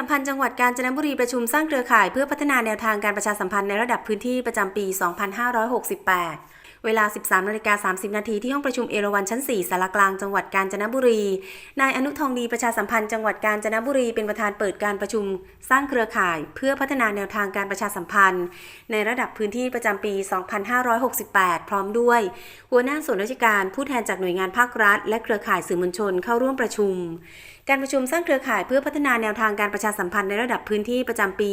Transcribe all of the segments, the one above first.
ัมพันธ์จังหวัดกาญจนบุรีประชุมสร้างเครือข่ายเพื่อพัฒนาแนวทางการประชาสัมพันธ์ในระดับพื้นที่ประจำปี 2568 เวลา 13นาฬิกา30 นาทีที่ห้องประชุมเอราวัณชั้น 4สารกลางจังหวัดกาญจนบุรี นายอนุทองดีประชาสัมพันธ์จังหวัดกาญจนบุรีเป็นประธานเปิดการประชุม สร้างเครือข่าย เพื่อพัฒนาแนวทางการประชาสัมพันธ์ ในระดับพื้นที่ประจำปี 2568 พร้อมด้วย หัวหน้าส่วนราชการผู้แทนจากหน่วยงานภาครัฐ และเครือข่ายสื่อมวลชนเข้าร่วมประชุม การประชุมสร้างเครือข่ายเพื่อพัฒนาแนวทางการประชาสัมพันธ์ในระดับพื้นที่ประจำปี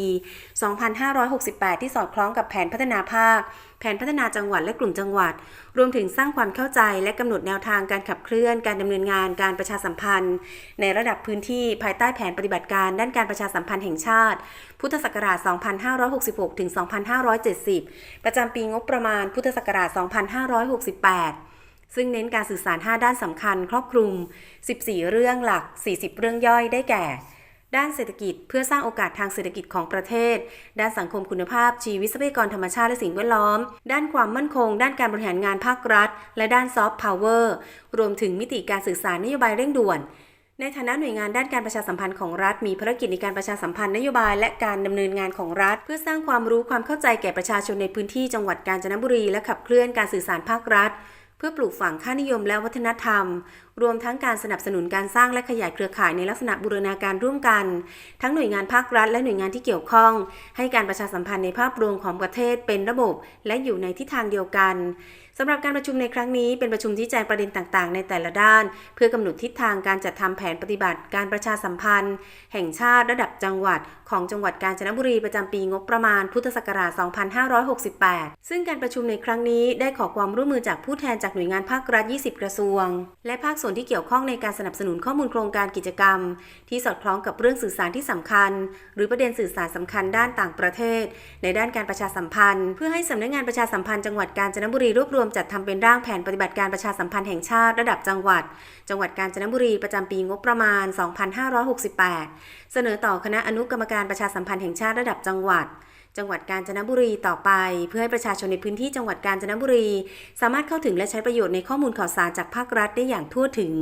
2568 ที่สอดคล้องกับแผนพัฒนาภาค แผนพัฒนาจังหวัดและกลุ่มจังหวัด รวมถึงสร้างความเข้าใจและกำหนดแนวทางการขับเคลื่อนการดำเนินงานการประชาสัมพันธ์ ในระดับพื้นที่ภายใต้แผนปฏิบัติการด้านการประชาสัมพันธ์แห่งชาติ พุทธศักราช 2566 ถึง 2570 ประจำปีงบประมาณพุทธศักราช 2568 ซึ่งเน้นการสื่อสาร 5 ด้านสำคัญ ครอบคลุม 14 เรื่องหลัก 40 เรื่องย่อยได้แก่ ด้านเศรษฐกิจเพื่อสร้างโอกาสทางเศรษฐกิจของประเทศ ด้านสังคมคุณภาพชีวิตทรัพยากรธรรมชาติและสิ่งแวดล้อม ด้านความมั่นคง ด้านการบริหารงานภาครัฐ และด้านซอฟต์พาวเวอร์รวมถึงมิติการสื่อสารนโยบายเร่งด่วนในฐานะหน่วยงานด้านการประชาสัมพันธ์ของรัฐ มีภารกิจในการประชาสัมพันธ์นโยบายและการดำเนินงานของรัฐ เพื่อสร้างความรู้ความเข้าใจแก่ประชาชนในพื้นที่จังหวัดกาญจนบุรีและขับเคลื่อนการสื่อสารภาครัฐ เพื่อปลูกฝังค่านิยมและวัฒนธรรม รวมทั้งการสนับสนุนการสร้างและขยายเครือข่ายในลักษณะบูรณาการร่วมกัน ทั้งหน่วยงานภาครัฐและหน่วยงานที่เกี่ยวข้อง ให้การประชาสัมพันธ์ในภาพรวมของประเทศเป็นระบบ และอยู่ในทิศทางเดียวกันสำหรับการประชุมในครั้งนี้เป็นประชุมที่แจงประเด็นต่างๆ ในแต่ละด้าน เพื่อกำหนดทิศทางการจัดทำแผนปฏิบัติการประชาสัมพันธ์ แห่งชาติระดับจังหวัด ของจังหวัดกาญจนบุรีประจำปีงบประมาณพุทธศักราช 2568 ซึ่งการประชุมในครั้งนี้ได้ขอความร่วมมือจากผู้แทนจากหน่วยงานภาครัฐ 20 กระทรวง และภาคส่วนวนที่เกี่ยวข้องในการสนับสนุนข้อมูลโครงการกิจกรรม ที่สอดคล้องกับเรื่องสื่อสารที่สำคัญ หรือประเด็นสื่อสารสำคัญด้านต่างประเทศ ในด้านการประชาสัมพันธ์ เพื่อให้สำนักงานประชาสัมพันธ์จังหวัดกาญจนบุรีรวบรวมจัดทำเป็นร่างแผนปฏิบัติการประชาสัมพันธ์แห่งชาติระดับจังหวัด จังหวัดกาญจนบุรีประจำปีงบประมาณ 2568 เสนอต่อคณะอนุกรรมการประชาสัมพันธ์แห่งชาติระดับจังหวัด จังหวัดกาญจนบุรีต่อไป เพื่อให้ประชาชนในพื้นที่จังหวัดกาญจนบุรี สามารถเข้าถึงและใช้ประโยชน์ในข้อมูลข่าวสารจากภาครัฐได้อย่างทั่วถึง